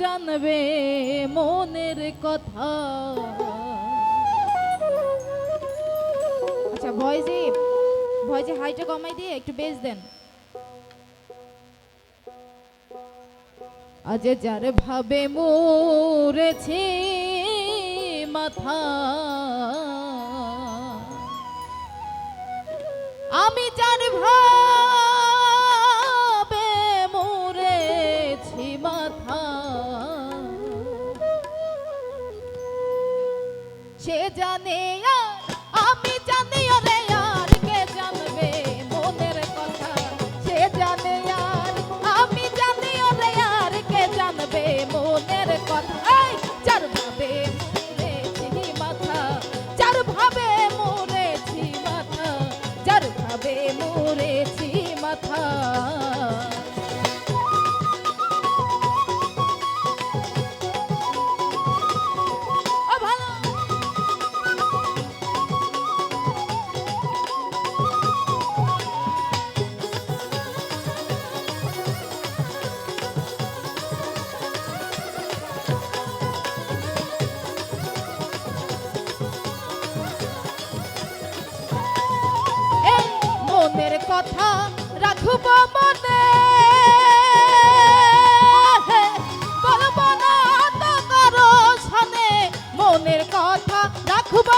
জানবে মনের কথা। আচ্ছা ভয়েসে ভয়েসে হাইটা কমাই দিয়ে একটু বেশ দেন। আজ যার ভাবে মরেছে মাথা। আমি যার ভাবে জানে কথা রাখব মনে। বলব না তো কারও সামনে। মনের কথা রাখব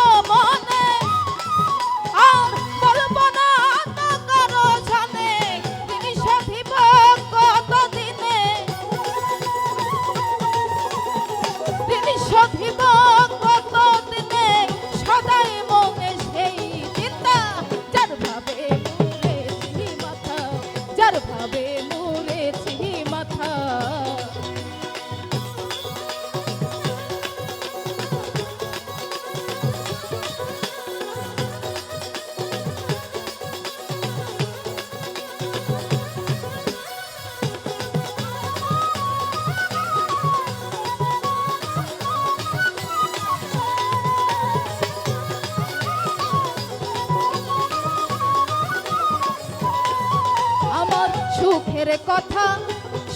সুখের কথা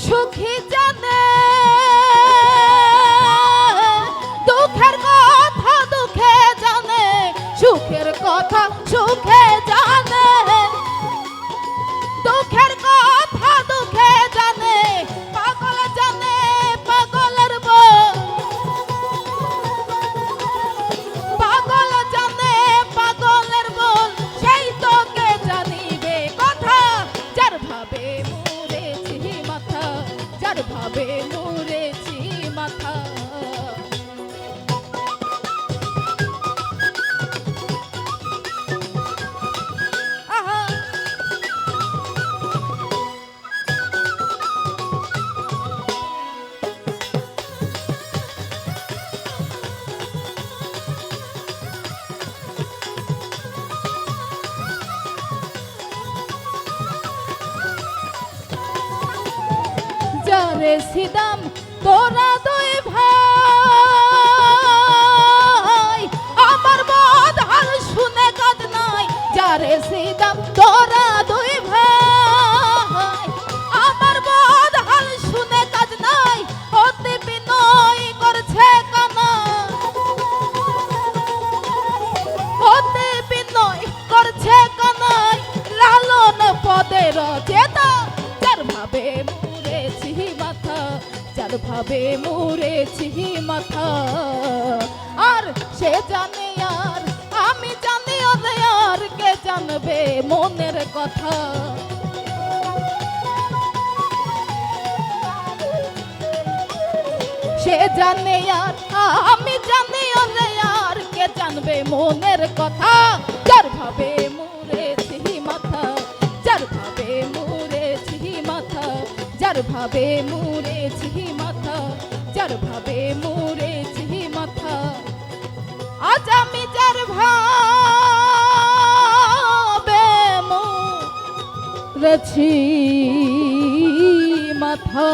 সুখী জানে যার ভাবে যারে সিদাম তোরা দুই ভাই। আমার মদ হাল শুনে কাজ নাই, যারে সিদাম তোরা দুই ভাই। আমার মদ হাল শুনে কাজ নাই, অতি বিনয় করছে কানা। হতে বিনয় করছে কানাই লালন পদের চেতা যার ভাবে ভাবে মুরেছি মাথা। আর সে জানে আর, আমি জানি আর কে জানবে মনের কথা। সে জানে আর, আমি জানি আর কে জানবে মনের কথা। যার ভাবে মরেছি মাথা, যার ভাবে মরেছি মাথা, যার ভাবে মাথা যার ভাবে মরেছি মাথা। আজ আমি যার ভাবে মরেছি মাথা।